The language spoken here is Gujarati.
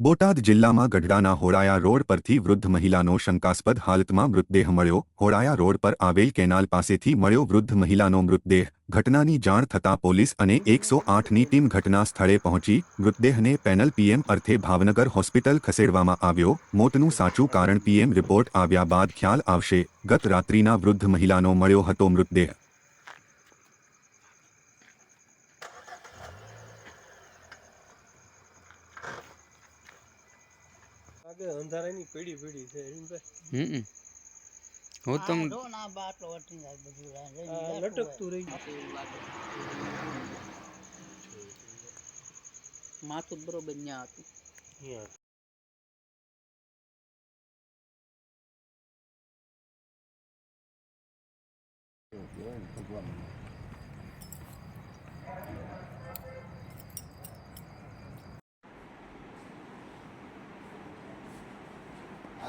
બોટાદ જિલ્લામાં ગઢડાના હોડાયા રોડ પરથી વૃદ્ધ મહિલાનો શંકાસ્પદ હાલતમાં મૃતદેહ મળ્યો. હોડાયા રોડ પર આવેલ કેનાલ પાસેથી મળ્યો વૃદ્ધ મહિલાનો મૃતદેહ. ઘટનાની જાણ થતાં પોલીસ અને એકસો આઠની ટીમ ઘટના સ્થળે પહોંચી. મૃતદેહને પેનલ પીએમ અર્થે ભાવનગર હોસ્પિટલ ખસેડવામાં આવ્યો. મોતનું સાચું કારણ પીએમ રિપોર્ટ આવ્યા બાદ ખ્યાલ આવશે. ગત રાત્રિના વૃદ્ધ મહિલાનો મળ્યો હતો મૃતદેહ. આગળ અંધારાની પીડી પીડી છે હમ હું તમ ના બાટલો વટી જાય બધું લટકતું રહી માથું બરોબર ન્યા હતું ભગવાન